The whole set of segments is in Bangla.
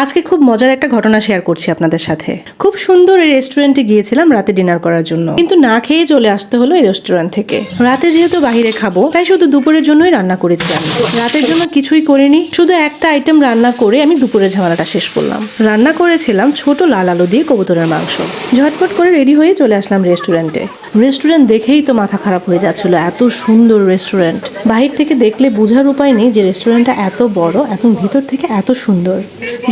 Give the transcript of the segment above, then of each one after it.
আজকে খুব মজার একটা ঘটনা শেয়ার করছি আপনাদের সাথে। খুব সুন্দর এই রেস্টুরেন্টে গিয়েছিলাম রাতে ডিনার করার জন্য। কিন্তু না খেয়ে চলে আসতে হলো এই রেস্টুরেন্ট থেকে। রাতে যেহেতু বাইরে খাব, তাই শুধু দুপুরের জন্যই রান্না করেছি আমি রাতের জন্য কিছুই করিনি, শুধু একটা আইটেম রান্না করে আমি দুপুরের ঝামেলাটা শেষ করলাম। রান্না করেছিলাম ছোট লাল আলু দিয়ে কবুতরের মাংস। ঝটপট করে রেডি হয়ে চলে আসলাম রেস্টুরেন্টে রেস্টুরেন্ট দেখেই তো মাথা খারাপ হয়ে যাচ্ছিল, এত সুন্দর রেস্টুরেন্ট বাহির থেকে দেখলে বোঝার উপায় নেই যে রেস্টুরেন্টটা এত বড় এবং ভিতর থেকে এত সুন্দর।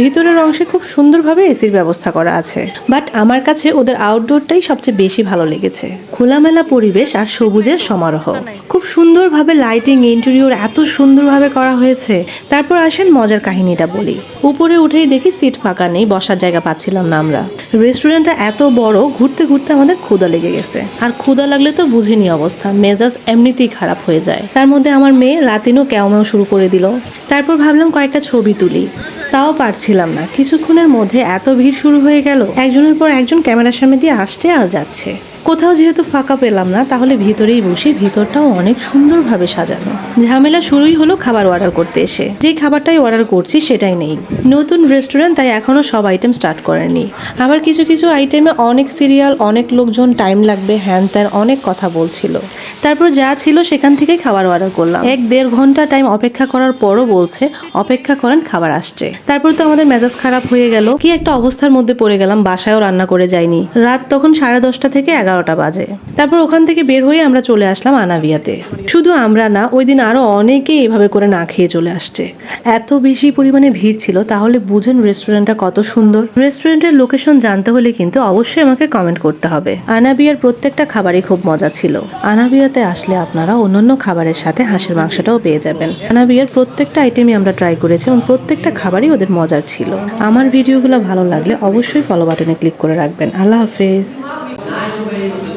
ভিতরের অংশে খুব সুন্দরভাবে এসির ব্যবস্থা করা আছে। বাট আমার কাছে ওদের আউটডোরটাই সবচেয়ে বেশি ভালো লেগেছে। খোলামেলা পরিবেশ আর সবুজের সমারোহ। খুব সুন্দরভাবে লাইটিং ইন্টেরিয়র এত সুন্দরভাবে করা হয়েছে। তারপর আসেন মজার কাহিনীটা বলি। উপরে উঠেই দেখি সিট ফাঁকা নেই, বসার জায়গা পাচ্ছিলাম না আমরা। রেস্টুরেন্টটা এত বড়, ঘুরতে ঘুরতে আমাদের ক্ষুদা লেগে গেছে। আর ক্ষুদা লাগলে তো বুঝিনি অবস্থা, মেজাজ এমনিতেই খারাপ হয়ে যায়। তার মধ্যে আমার মেয়ে রাতিনও কেওমেও শুরু করে দিল। তারপর ভাবলাম কয়েকটা ছবি তুলি। তাও পারছিলাম না। কিছুক্ষণের মধ্যে এত ভিড় শুরু হয়ে গেল। একজনের পর একজন ক্যামেরার সামনে দিয়ে আসছে আর যাচ্ছে। কোথাও যেহেতু ফাঁকা পেলাম না, তাহলে ভিতরেই বসি ভিতরটাও অনেক সুন্দরভাবে সাজানো। ঝামেলা শুরুই হলো খাবার অর্ডার করতে এসে। যে খাবারটাই অর্ডার করছি সেটাই নেই। নতুন রেস্টুরেন্ট তাই এখনও সব আইটেম স্টার্ট করেনি। আবার কিছু কিছু আইটেমে অনেক সিরিয়াল অনেক লোকজন টাইম লাগবে হ্যান ত্যান অনেক কথা বলছিল। তারপর যা ছিল সেখান থেকেই খাবার অর্ডার করলাম। এক দেড় ঘণ্টা টাইম অপেক্ষা করার পরও বলছে, অপেক্ষা করেন, খাবার আসছে। তারপর তো আমাদের মেজাজ খারাপ হয়ে গেল। কি একটা অবস্থার মধ্যে পড়ে গেলাম, বাসায়ও রান্না করে যাইনি। রাত তখন সাড়ে দশটা থেকে এগারোটা বাজে। তারপর ওখান থেকে বের হয়ে আমরা চলে আসলাম আনাবিয়াতে। শুধু আমরা না, ওই দিন আরও অনেকেই এভাবে করে না খেয়ে চলে আসছে। এত বেশি পরিমাণে ভিড় ছিল, তাহলে বুঝেন রেস্টুরেন্টটা কত সুন্দর। রেস্টুরেন্টের লোকেশন জানতে হলে কিন্তু অবশ্যই আমাকে কমেন্ট করতে হবে। আনাবিয়ার প্রত্যেকটা খাবারই খুব মজা ছিল। আনাবিয়াতে আসলে আপনারা অন্যান্য খাবারের সাথে হাঁসের মাংসটাও পেয়ে যাবেন। আনাবিয়ার প্রত্যেকটা আইটেমই আমরা ট্রাই করেছি এবং প্রত্যেকটা খাবারই ওদের মজার ছিল। আমার ভিডিওগুলো ভালো লাগলে অবশ্যই ফলো বাটনে ক্লিক করে রাখবেন। আল্লাহ হাফেজ। trouver